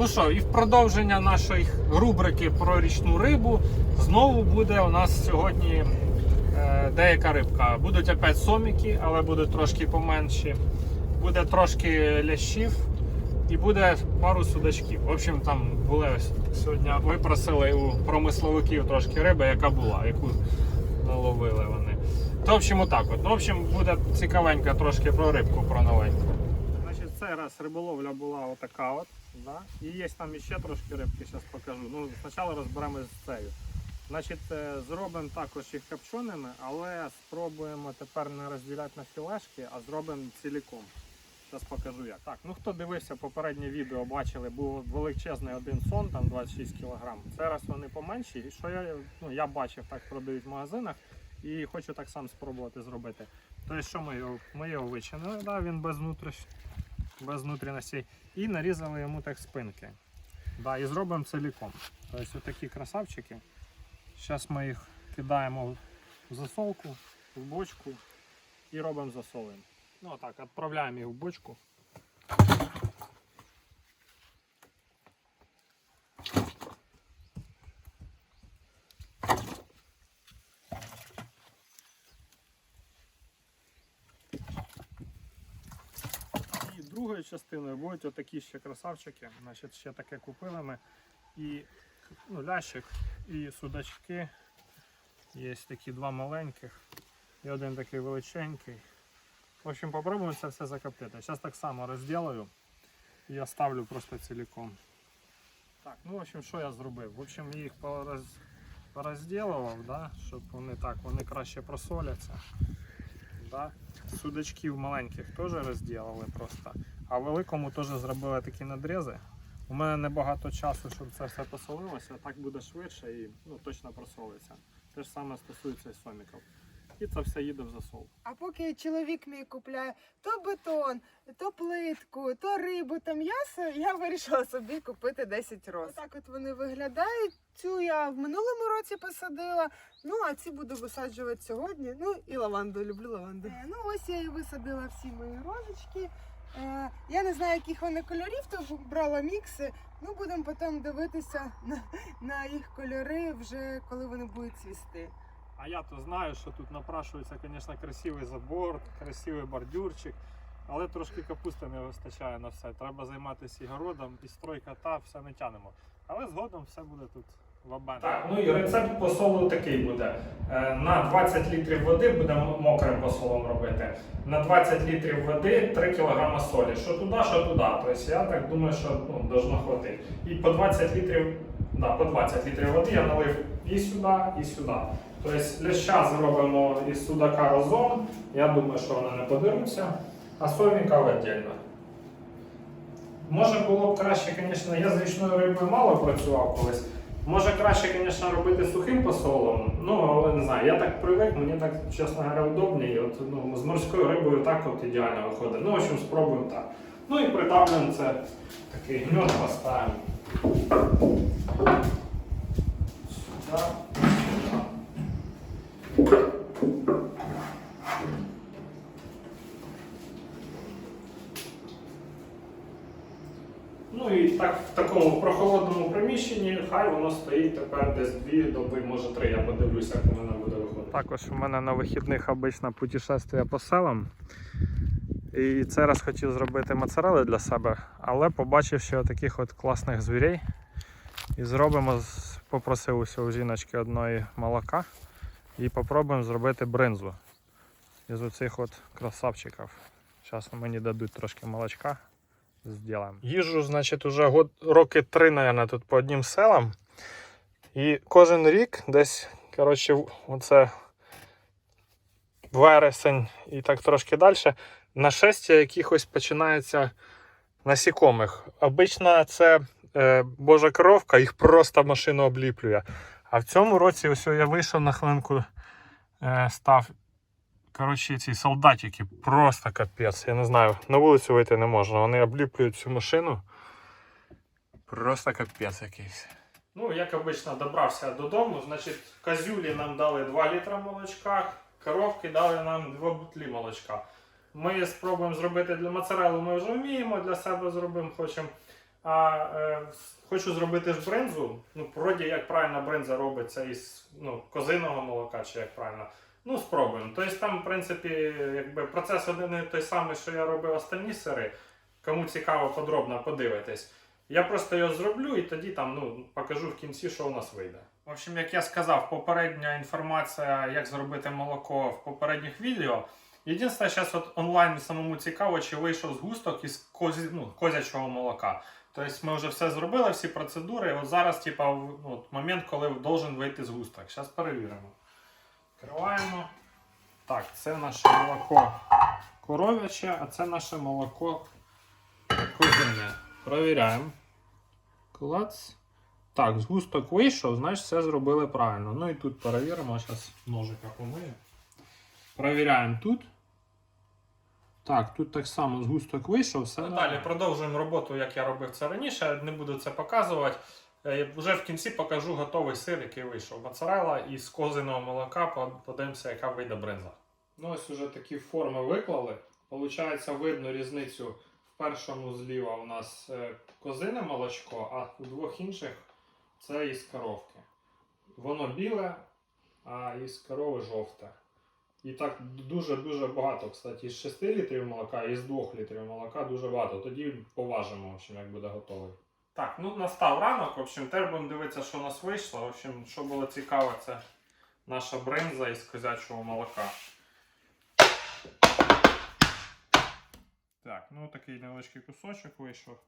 Ну що, і в продовження нашої рубрики про річну рибу знову буде у нас сьогодні е, деяка рибка. Будуть опять соміки, але будуть трошки поменші. Буде трошки лящів і буде пару судачків. В общем, там були сьогодні випросили у промисловиків трошки риби, яка була, яку наловили вони. То, в общем, отак от. Ну, в общем, буде цікавенько трошки про рибку, про новеньку. Значить, цей раз риболовля була отака от. Да? І є там іще трошки рибки, зараз покажу. Ну, спочатку розберемось з цією. Значить, е, зробимо також їх копченими, але спробуємо тепер не розділяти на філешки, а зробимо ціліком. Зараз покажу як. Так, ну хто дивився попереднє відео, бачили, був величезний один сон, там 26 кг. Зараз вони поменші. І що я, ну, я бачив, так продають в магазинах і хочу так само спробувати зробити. Тобто, що ми його, ми його вичинили, да, він без, внутріш... без внутрішностей, і нарізали йому так спинки. Да, і зробимо ціліком. Тобто отакі красавчики. Зараз ми їх кидаємо в засолку, в бочку і робимо засолим Ну так, відправляємо їх в бочку. І другою частиною будуть отакі ще красавчики. Значить, ще таке купили ми. І ну, лящик, і судачки. Є такі два маленьких і один такий величенький. В общем, попробуємо це все закоптити. Зараз так само розділаю і оставлю просто ціліком. Так, ну в общем, що я зробив? В общем, їх пороз... порозділував, да, щоб вони так, вони краще просоляться. Да. Судачків маленьких теж розділили просто. А великому теж зробили такі надрізи. У мене небагато часу, щоб це все посолилося, так буде швидше і ну, точно просолиться. Те ж саме стосується і соміків. І це все їде в засол. А поки чоловік мій купляє то бетон, то плитку, то рибу, то м'ясо, я вирішила собі купити 10 роз. Так от вони виглядають. Цю я в минулому році посадила. Ну а ці буду висаджувати сьогодні. Ну і лаванду, люблю лаванду. Е, Ну ось я і висадила всі мої розочки. Е, я не знаю, яких вони кольорів, то брала мікси. Ну будемо потім дивитися на, на їх кольори вже коли вони будуть цвісти. А я то знаю, що тут напрашується, звісно, красивий забор, красивий бордюрчик, але трошки капусти не вистачає на все. Треба займатися і городом, і стройка та все не тянемо. Але згодом все буде тут. Так, ну і рецепт посолу такий буде. Е, На 20 літрів води будемо мокрим посолом робити. На 20 літрів води 3 кг солі. Що туди, що туди. Тобто я так думаю, що ну, должно хватити. І по 20 літрів, да, по 20 літрів води я налив і сюди, і сюди. Тобто ляща зробимо із судака разом. Я думаю, що вони не подеруться. А соміка віддільно. Може було б краще, звісно, я з річною рибою мало працював колись. Може краще, звісно, робити сухим посолом. Ну, але не знаю, я так привик, мені так, чесно говоря, удобніше. От, ну, з морською рибою так от ідеально виходить. Ну, в общем, спробуємо так. Ну і придавлюємо це такий гньот поставимо. Ну і так в такому прохолодному приміщенні хай воно стоїть тепер десь дві доби, може три. Я подивлюся, як воно буде виходити. Також у мене на вихідних обичне путешествие по селам. І цей раз хотів зробити моцарели для себе, але побачив ще таких от класних звірей. І зробимо, попросив у жіночки одної молока. І попробуємо зробити бринзу із оцих от красавчиків. Зараз мені дадуть трошки молочка. Зробимо. Їжджу, значить, уже год, роки три, мабуть, тут по одним селам. І кожен рік десь, коротше, оце вересень і так трошки далі. Нашестя якихось починається насікомих. Обично це е, божа коровка, їх просто машину обліплює. А в цьому році ось я вийшов на хвилинку, е, став. Коротше, ці солдатики просто капець. Я не знаю, на вулицю вийти не можна. Вони обліплюють цю машину. Просто капець якийсь. Ну, як обично, добрався додому. Значить, козюлі нам дали 2 літра молочка, коровки дали нам 2 бутлі молочка. Ми спробуємо зробити для моцарелу, ми вже вміємо, для себе зробимо хочемо. А е, хочу зробити ж бринзу. Ну, вроді як правильно бринза робиться із ну, козиного молока, чи як правильно. Ну, спробуємо. Тобто там, в принципі, якби процес один і той самий, що я робив останні сири. Кому цікаво, подробно подивитись. Я просто його зроблю і тоді там ну, покажу в кінці, що у нас вийде. В общем, як я сказав, попередня інформація, як зробити молоко в попередніх відео. Єдине, зараз от онлайн самому цікаво, чи вийшов згусток із козі, ну, козячого молока. Тобто ми вже все зробили, всі процедури. От зараз, типа, ну, от момент, коли должен вийти згусток. Зараз перевіримо. Відкриваємо. Так, це наше молоко коров'яче, а це наше молоко козине. Провіряємо. Клац. Так, згусток вийшов, значить все зробили правильно. Ну і тут перевіримо, зараз ножика помию. Провіряємо тут. Так, тут так само згусток вийшов, все. Далі продовжуємо роботу, як я робив це раніше. Не буду це показувати. Е, Вже в кінці покажу готовий сир, який вийшов. Моцарелла із козиного молока. Подивимося, яка вийде бринза. Ну, ось уже такі форми виклали. Получається, видно різницю. В першому зліва у нас е, козине молочко, а у двох інших це із коровки. Воно біле, а із корови жовте. І так дуже-дуже багато, кстати, із 6 літрів молока і з 2 літрів молока дуже багато. Тоді поважимо, в общем, як буде готовий. Так, ну настав ранок. В общем, тепер будемо дивитися, що у нас вийшло. В общем, що було цікаво, це наша бринза із козячого молока. Так, ну такий невеличкий кусочок вийшов.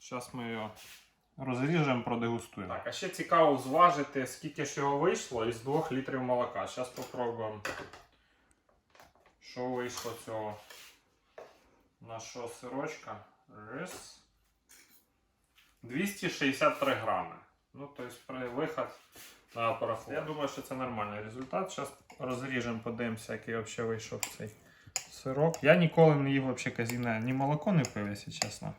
Зараз ми його розріжемо, продегустуємо. Так, а ще цікаво зважити, скільки ж його вийшло із 2 літрів молока. Зараз спробуємо, що вийшло цього нашого сирочка. Раз. 263 грами. Ну, тобто, при виход на порахувати. Я думаю, що це нормальний результат. Зараз розріжемо, подивимося, який взагалі вийшов цей сирок. Я ніколи не їв взагалі казіне, ні молоко не пив, якщо чесно.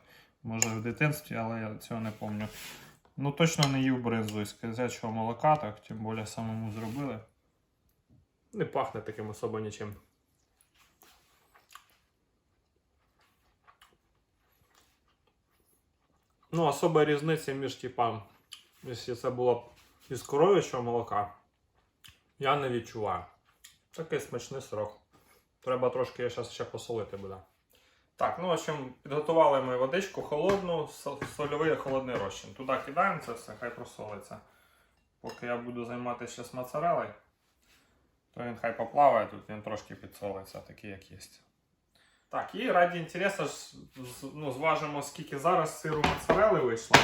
Може в дитинстві, але я цього не пам'ятаю. Ну точно не їв бринзу із козячого молока, так, тим більше самому зробили. Не пахне таким особо нічим. Ну, особої різниці між типа, якщо це було б із коров'ячого молока, я не відчуваю. Такий смачний сирок. Треба трошки зараз ще посолити буде. Так, ну в общем, підготували ми водичку холодну, сольовий холодний розчин. Туди кидаємо це все, хай просолиться. Поки я буду займатися ще моцарелою, то він хай поплаває, тут він трошки підсолиться, такий як є. Так, і раді інтересу ну, зважимо, скільки зараз сиру моцарели вийшло.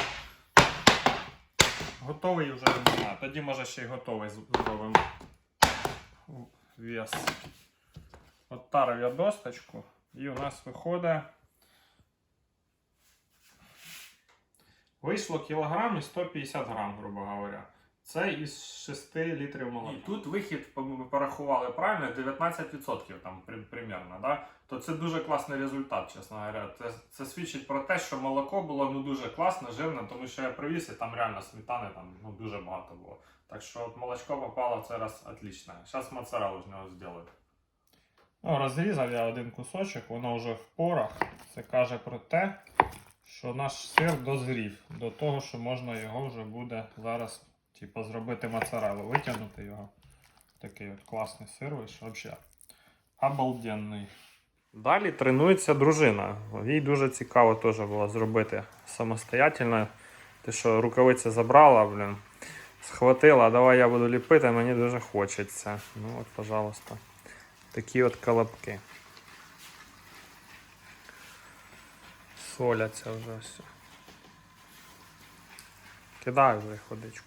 Готовий вже немає. Тоді може ще й готовий зробимо вес. От тарив я досточку. І у нас виходить. Вийшло кілограм і 150 грам, грубо говоря. Це із 6 літрів молока. І тут вихід ми порахували правильно 19% там примерно. Да? То це дуже класний результат, чесно говоря. Це, це свідчить про те, що молоко було ну, дуже класне, жирне, тому що я привіз і там реально сметани там, ну, дуже багато було. Так що от молочко попало це раз отлично. Зараз моцарелу з нього зроблю. Ну, розрізав я один кусочок, воно вже в порах. Це каже про те, що наш сир дозрів до того, що можна його вже буде зараз типу, зробити моцарелу, витягнути його. Такий от класний сир вийшов. Взагалі. Обалденний. Далі тренується дружина. Їй дуже цікаво теж було зробити самостоятельно. Те, що рукавиці забрала, блін, схватила, давай я буду ліпити, мені дуже хочеться. Ну от, пожалуйста. Такі от колобки. Соляться вже все. Кидаю вже водичку.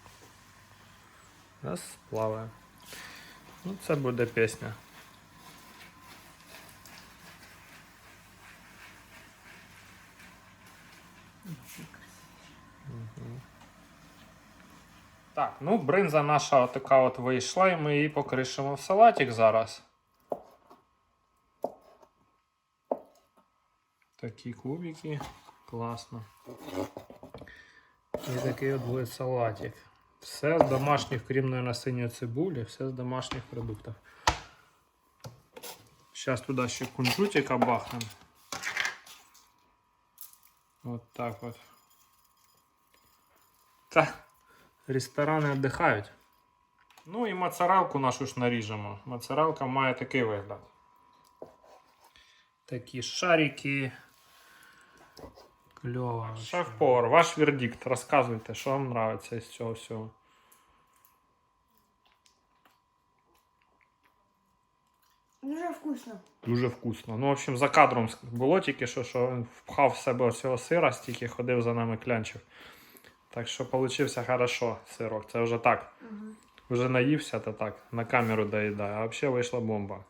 Раз, плаває. Ну, це буде пісня. Так, ну бринза наша така от вийшла, і ми її покришимо в салатик зараз. Такі кубики. Класно. І такий от буде салатик. Все з домашніх, крім наверное, синьої цибулі, все з домашніх продуктів. Зараз туди ще кунжутика бахнемо. От так от. Та, Ресторани віддихають. Ну і моцарелку нашу ж наріжемо. Моцарелка має такий вигляд. Такі шарики. Кльово. Шеф-повар, ваш вердикт. Розказуйте, що вам подобається із цього всього. Дуже вкусно. Дуже вкусно. Ну, в общем, за кадром було тільки що, що він впхав в себе цього сира, стільки ходив за нами клянчив. Так що получився хорошо сирок. Це вже так. Вже наївся, то так, на камеру доїдає, а взагалі вийшла бомба.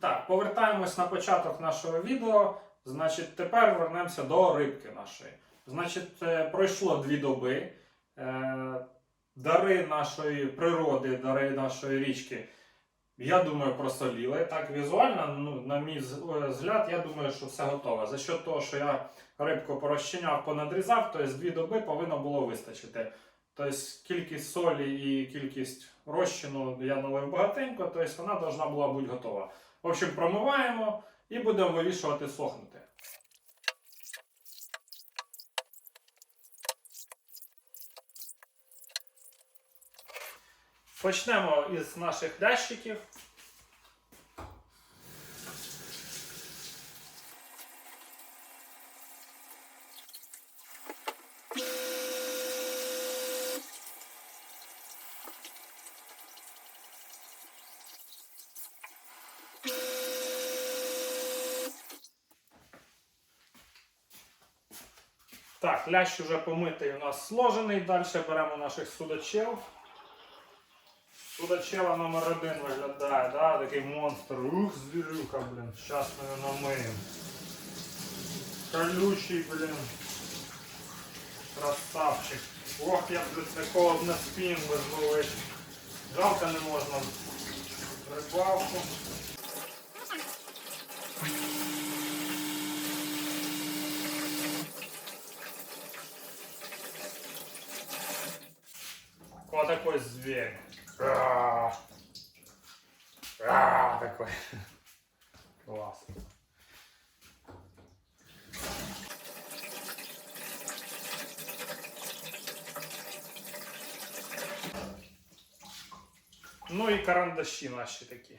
Так, повертаємось на початок нашого відео. Значить, тепер вернемося до рибки нашої. Значить, е, пройшло дві доби. Е, Дари нашої природи, дари нашої річки, я думаю, просоліли. Так, візуально, ну, на мій е, взгляд, я думаю, що все готове. За що того, що я рибку порозчиняв, понадрізав, то дві доби повинно було вистачити. Тобто кількість солі і кількість розчину я налив багатенько, тобто вона повинна була бути готова. В общем, промиваємо і будемо вивішувати сохнути. Почнемо із наших лящиків. Так, лящ уже помитий у нас сложений. Далі беремо наших судачел. Судачела номер один виглядає, да? такий монстр. Ух, звірюка, блін. Щас ми його намиємо. Колючий, блін. Красавчик. Ох, я блін, такого б на спін визволить. Жалко не можна рибалку. Зверь. А, а, такой. Класс. Ну і карандаші наші такі.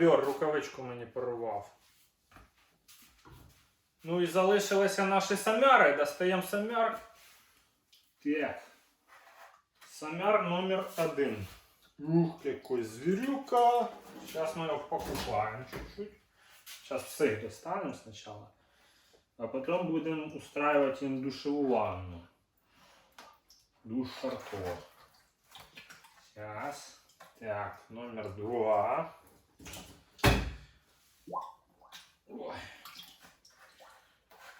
От бобер рукавичку мені порвав. Ну і залишилися наші самяри. Достаємо самяр. Так. Самяр номер один. Ух, какой зверюка. Сейчас мы его покупаем чуть-чуть. Сейчас всех достанем сначала. А потом будем устраивать им душевую ванну. Душ Шарко. Сейчас. Так, номер два.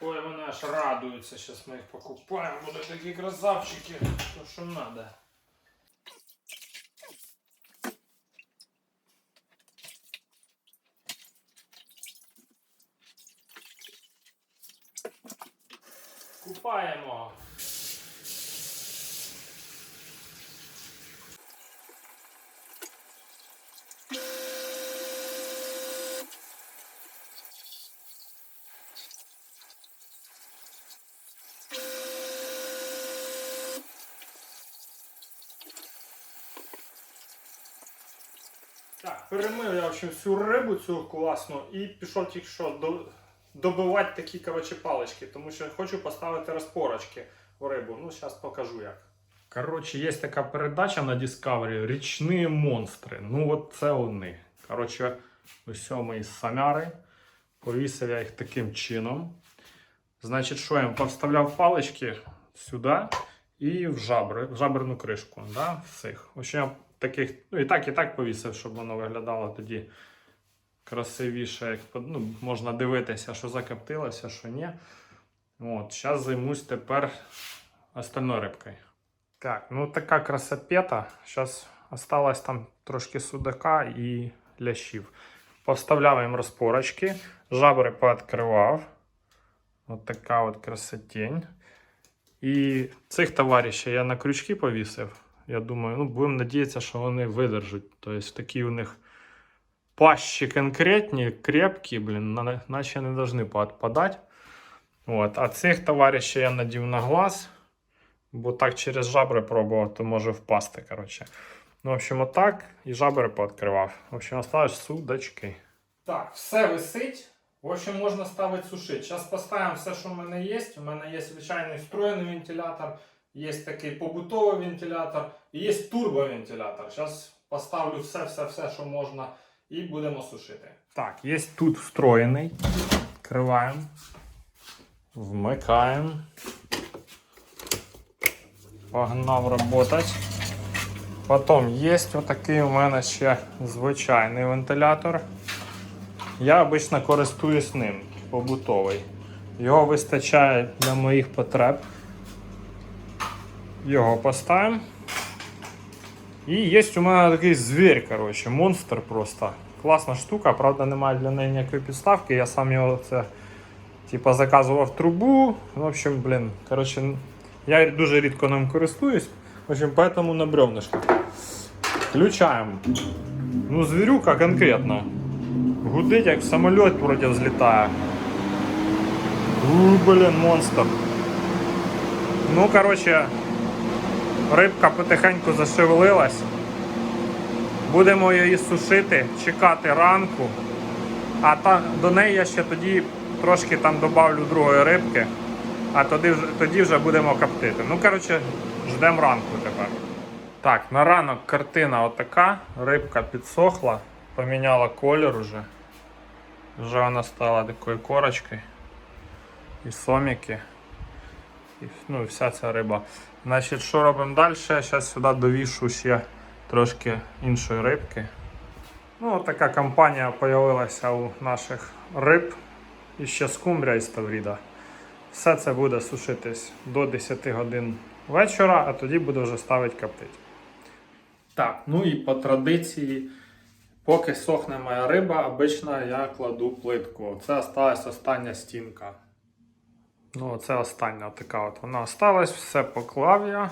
Ой, вони аж радуються. Зараз ми їх покупаємо. Будуть такі красавчики. То, що надо. Купаємо. Так, общем, всю рибу цю класну і пішов тільки що до, добивати такі коротше, палички, тому що хочу поставити розпорочки в рибу. Ну, зараз покажу як. Коротше, є така передача на Discovery Річні монстри. Ну, от це вони. Коротше, ось мої самяри. Повісив я їх таким чином. Значить, що я повставляв палички сюди і в жабри, в жаберну кришку. Да, всіх. Общем, я таких, ну і так, і так повісив, щоб воно виглядало тоді красивіше, як ну, можна дивитися, що закоптилося, що ні. От, зараз займусь тепер остальною рибкою. Так, ну така красопета. Зараз осталось там трошки судака і лящів. Поставляв розпорочки, жабри пооткривав. От така от красотень. І цих товаришів я на крючки повісив. Я думаю, ну, будемо надіятися, що вони видержать. Тобто такі у них пащі конкретні, крепкі, блін, на- наче не повинні підпадати. От. А цих товаришів я надів на глаз, бо так через жабри пробував, то може впасти. Коротше. Ну, в общем, отак і жабри пооткривав. В общем, осталось судочки. Так, все висить. В общем, можна ставити сушити. Зараз поставимо все, що в мене є. У мене є звичайний встроєний вентилятор, є такий побутовий вентилятор і є турбовентилятор. Зараз поставлю все, все, все, що можна, і будемо сушити. Так, є тут встроєний. Відкриваємо. Вмикаємо. Погнав работать. Потім є отакий у мене ще звичайний вентилятор. Я обично користуюсь ним, побутовий. Його вистачає для моїх потреб. Його поставимо. І є у мене такий звір, коротше, монстр просто. Класна штука, правда, немає для неї ніякої підставки. Я сам його це типа заказував трубу. В общем, блін, коротше, я дуже рідко ним користуюсь. В общем, поэтому на бревнышках. Включаємо. Ну, звірюка конкретно. Гудить, як самоліт вроді взлітає. У, блін, монстр. Ну, коротше, рибка потихеньку зашевелилась. Будемо її сушити, чекати ранку. А та, до неї я ще тоді трошки там добавлю другої рибки, а тоді, тоді вже будемо коптити. Ну, коротше, ждемо ранку тепер. Так, на ранок картина отака. Рибка підсохла, поміняла колір уже. Вже вона стала такою корочкою. І соміки. І, ну, і вся ця риба. Значить, що робимо далі? Зараз сюди довішу ще трошки іншої рибки. Ну, така компанія з'явилася у наших риб. І ще скумбря і ставріда. Все це буде сушитись до 10 годин вечора, а тоді буду вже ставити коптити. Так, ну і по традиції, поки сохне моя риба, обично я кладу плитку. Це осталась остання стінка. Ну, це остання така от вона осталась, все поклав я.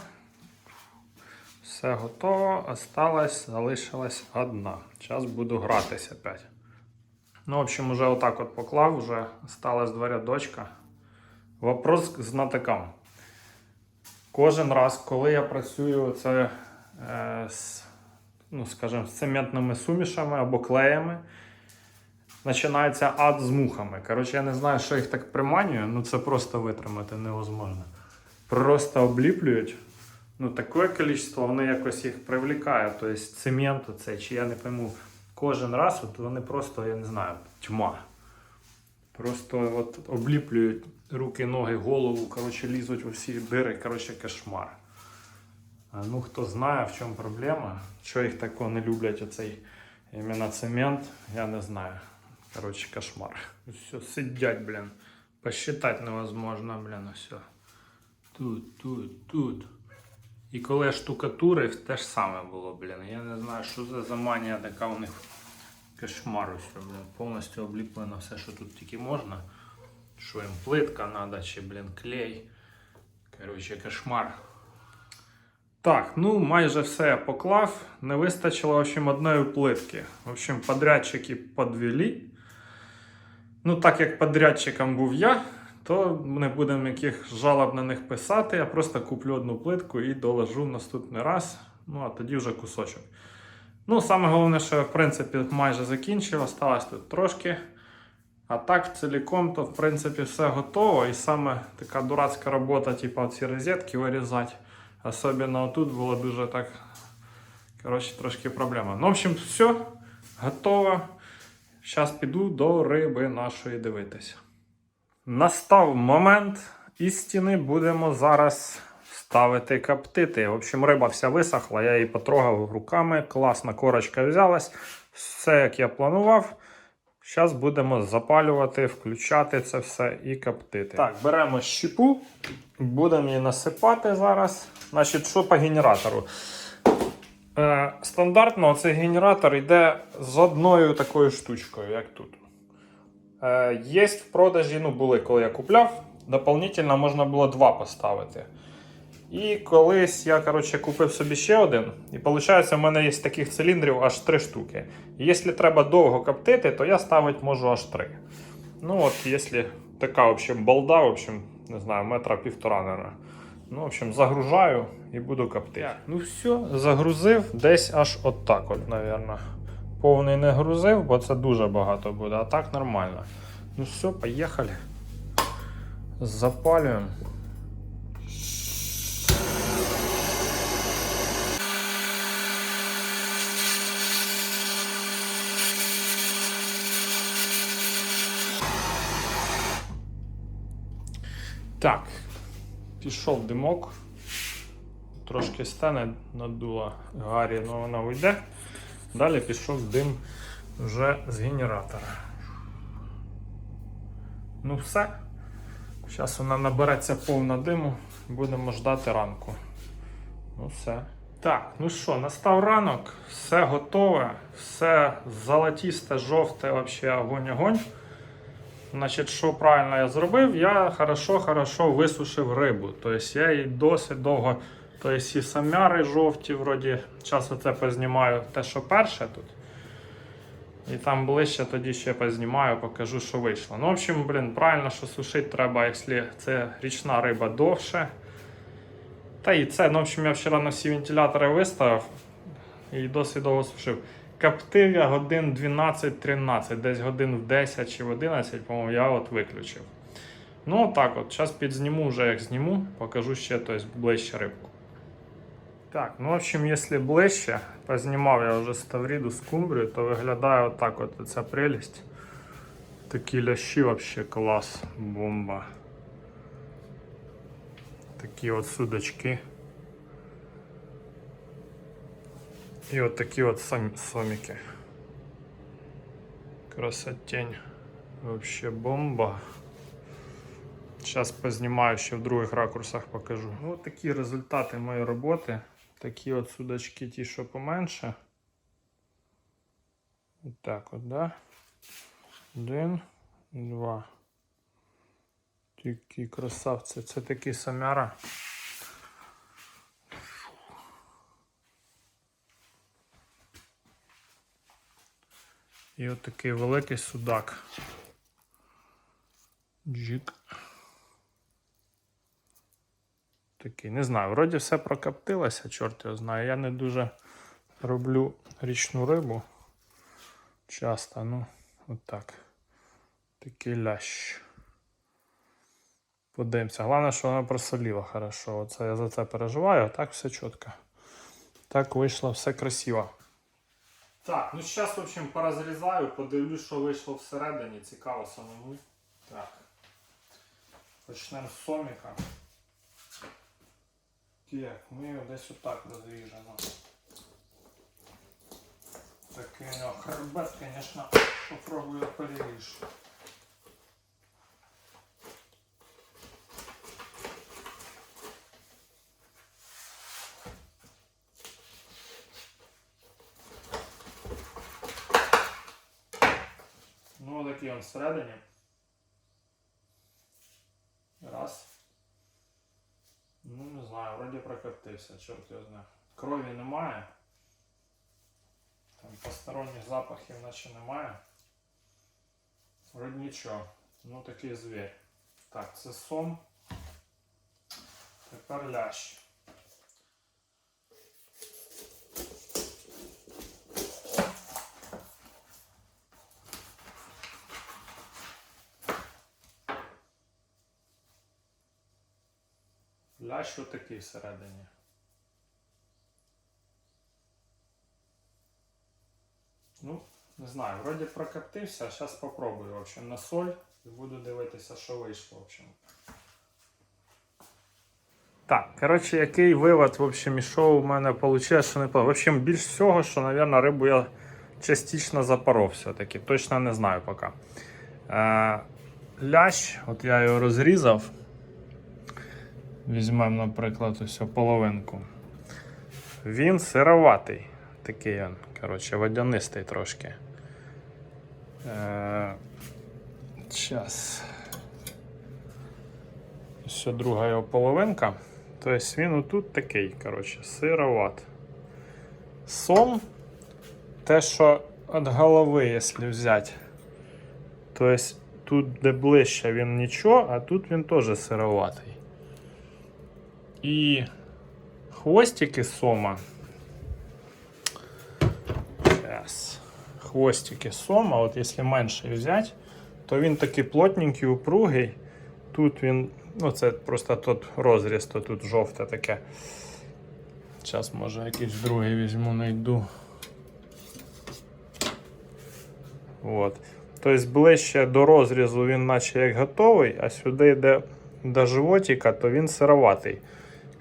Все готово, осталась, залишилась одна. Зараз буду гратися опять. Ну, в общем, уже отак от поклав, вже осталась два рядочка. Вопрос к знатокам. Кожен раз, коли я працюю це, е, з, ну, скажімо, з цементними сумішами або клеями, починається ад з мухами. Коротше, я не знаю, що їх так приманює, ну це просто витримати невозможно. Просто обліплюють. Ну, таке кількість, вони якось їх привлікає. Тобто цемент оцей, чи я не пойму, кожен раз от вони просто, я не знаю, тьма. Просто от обліплюють руки, ноги, голову, коротше, лізуть у всі дири, коротше, кошмар. А ну хто знає, в чому проблема, що їх такого не люблять, оцей іменно цемент, я не знаю. Коротше, кошмар. Все, сидять, блін. Посчитати невозможно, блін, все. Тут, тут, тут. І коли я штукатурив, те ж саме було, блін. Я не знаю, що за манія така у них кошмар усе, блін. Повністю обліплено все, що тут тільки можна. Що їм плитка треба, чи, блін, клей. Коротше, кошмар. Так, ну майже все я поклав. Не вистачило, в общем, одної плитки. В общем, подрядчики подвели. Ну, так як подрядчиком був я, то не будемо яких жалоб на них писати. Я просто куплю одну плитку і доложу наступний раз. Ну, а тоді вже кусочок. Ну, саме головне, що я, в принципі, майже закінчив, осталось тут трошки. А так, ціліком, то в принципі все готово. І саме така дурацька робота, типу ці розетки вирізати. Особливо тут було дуже так. Коротше, трошки проблема. Ну, в общем, все, готово. Зараз піду до риби нашої дивитися. Настав момент істини. Будемо зараз ставити коптити. В общем, риба вся висохла, я її потрогав руками. Класна корочка взялась. Все як я планував. Зараз будемо запалювати, включати це все і коптити. Так, беремо щепу, будемо її насипати зараз. Значить, що по генератору? Е, стандартно цей генератор йде з одною такою штучкою, як тут. Е, є в продажі, ну були, коли я купляв. Дополнительно можна було два поставити. І колись я коротше, купив собі ще один. І виходить, у мене є таких циліндрів аж три штуки. І якщо треба довго коптити, то я ставити можу аж три. Ну от, якщо така в общем, балда, в общем, не знаю, метра півтора, наверное. Ну, в общем, загружаю і буду коптити. Ну все, загрузив десь аж отак, от, наверное. Повний не грузив, бо це дуже багато буде, а так нормально. Ну все, поїхали. Запалюємо. Так, пішов димок. Трошки стане, надула Гаррі, але вона уйде. Далі пішов дим вже з генератора. Ну все. Зараз вона набереться повна диму, будемо ждати ранку. Ну все. Так, ну що, настав ранок, все готове, все золотісте, жовте, взагалі огонь-огонь. Значить, що правильно я зробив? Я хорошо-хорошо висушив рибу. Тобто я її досить довго. Тобто і самяри жовті, вроді, зараз оце познімаю те, що перше тут. І там ближче тоді ще познімаю, покажу, що вийшло. Ну, в общем, блін, правильно, що сушити треба, якщо це річна риба довше. Та і це, ну, в общем, я вчора на всі вентилятори виставив і досить довго сушив. Коптив я годин 12-13, десь годин в 10 чи в 11, по-моєму, я от виключив. Ну, так от, зараз підзніму вже як зніму, покажу ще тобто, ближче рибку. Так, ну в общем, якщо ближче, познімав я вже ставріду з кумбрію, то виглядає отак от ця прелість. Такі лящі вообще клас, бомба. Такі от судочки. І от такі от сом- соміки. Красотень. Вообще бомба. Зараз познімаю ще в других ракурсах покажу. Ну, от такі результати моєї роботи. Такі от судачки, ті, що поменше. От так от, да? Один, два. Такі красавці. Це такі самяра. І от такий великий судак. Джик. Такий, не знаю, вроді все прокоптилося, чорт його знає. Я не дуже роблю річну рибу. Часто, ну, отак. Такий лящ. Подивимося. Головне, що вона просоліла хорошо. Оце я за це переживаю, а так все чітко. Так вийшло все красиво. Так, ну зараз, в общем, порозрізаю, подивлюсь, що вийшло всередині. Цікаво самому. Так. Почнемо з соміка. Так, ми його десь отак розріжемо. Такий у нього хребет, звісно, попробую переріжу. Ну, всередині. Раз. Ну, не знаю, вроді прокоптився, чорт його знає. Крові немає. Там посторонніх запахів наче немає. Вроді нічого. Ну такий звір. Так, це сом. Тепер лящ. Лящ отакий всередині. Ну, не знаю, вроді прокоптився, зараз попробую, в общем, на соль і буду дивитися, що вийшло, в общем. Так, коротше, який вивод, в общем, ішов у мене вийшло, що не по. В общем, більш всього, що, мабуть, рибу я частично запоров все-таки. Точно не знаю поки. Е, лящ, от я його розрізав. Візьмемо, наприклад, ось половинку. Він сироватий. Такий він, коротше, водянистий трошки. Е, Час. Ось друга його половинка. Тобто він отут такий, коротше, сироват. Сом, те, що від голови, якщо взяти. Тобто тут, де ближче, він нічого, а тут він теж сироватий. І хвостики сома. Сейчас. Хвостики сома, от якщо менший взяти, то він такий плотненький, упругий. Тут він, ну це просто тут розріз, то тут жовте таке. Зараз може якийсь другий візьму, найду. От. Тобто ближче до розрізу він наче як готовий, а сюди йде до животика, то він сироватий.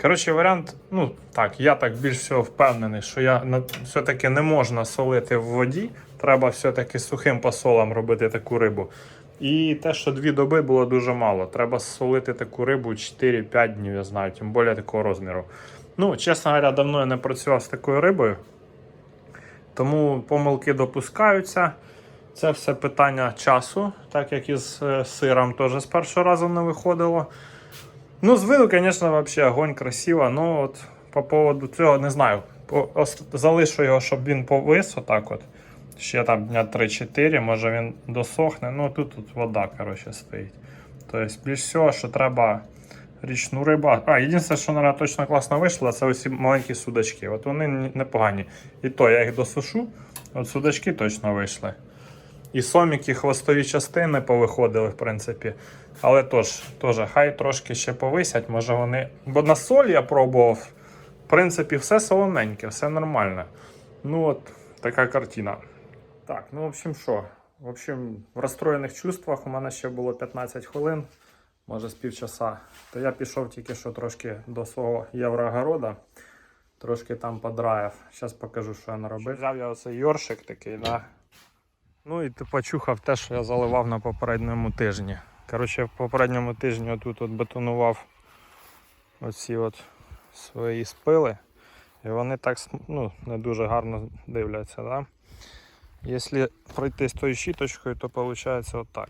Коротше, варіант, ну так, я так більш всього впевнений, що я все-таки не можна солити в воді. Треба все-таки сухим посолом робити таку рибу. І те, що дві доби було дуже мало. Треба солити таку рибу 4-5 днів, я знаю, тим більше такого розміру. Ну, чесно говоря, давно я не працював з такою рибою. Тому помилки допускаються. Це все питання часу, так як і з е, сиром теж з першого разу не виходило. Ну, з виду, звісно, взагалі огонь красиво. Ну, от по поводу цього не знаю. Залишу його, щоб він повис отак от. Ще там дня 3-4, може він досохне. Ну, тут, тут вода, коротше, стоїть. Тобто, більш всього, що треба річну рибу. А, єдине, що, мабуть, точно класно вийшло, це оці маленькі судачки. От вони непогані. І то я їх досушу. От судачки точно вийшли. І соміки, хвостові частини повиходили, в принципі. Але тож, теж, хай трошки ще повисять, може вони. Бо на соль я пробував. В принципі, все солоненьке, все нормально. Ну от, така картина. Так, ну в общем, що? В общем, в розстроєних чувствах у мене ще було 15 хвилин, може з півчаса. То я пішов тільки що трошки до свого євроогорода. Трошки там подраїв. Зараз покажу, що я наробив. Взяв я оцей йоршик такий, да. Ну і ти почухав те, що я заливав на попередньому тижні. Коротше, в попередньому тижні отут от бетонував оці от свої спили. І вони так ну, не дуже гарно дивляться. Да? Якщо пройти з тою щіточкою, то виходить отак.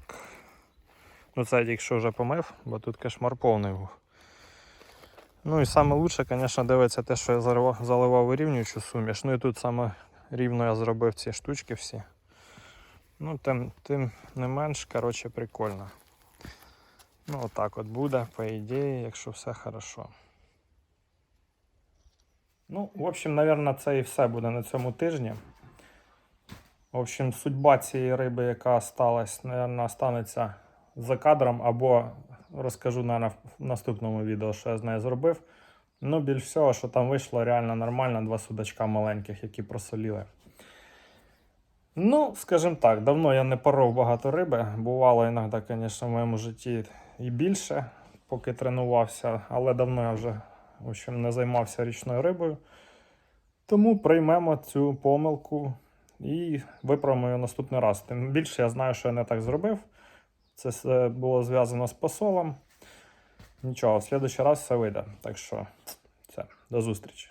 Ну це я тільки що вже помив, бо тут кошмар повний був. Ну і саме лучше, звісно, дивиться те, що я заливав вирівнюючу суміш. Ну і тут саме рівно я зробив ці штучки всі. Ну, тим, тим не менш, коротше, прикольно. Ну, отак от буде, по ідеї, якщо все хорошо. Ну, в общем, наверное, це і все буде на цьому тижні. В общем, судьба цієї риби, яка осталась, наверное, станеться за кадром, або розкажу, наверное, в наступному відео, що я з нею зробив. Ну, більш всього, що там вийшло реально нормально, два судачка маленьких, які просоліли. Ну, скажімо так, давно я не поров багато риби. Бувало іноді, звісно, в моєму житті і більше, поки тренувався, але давно я вже в общем, не займався річною рибою. Тому приймемо цю помилку і виправимо її наступний раз. Тим більше я знаю, що я не так зробив. Це все було зв'язано з посолом. Нічого, в следующий раз все вийде. Так що, все, до зустрічі.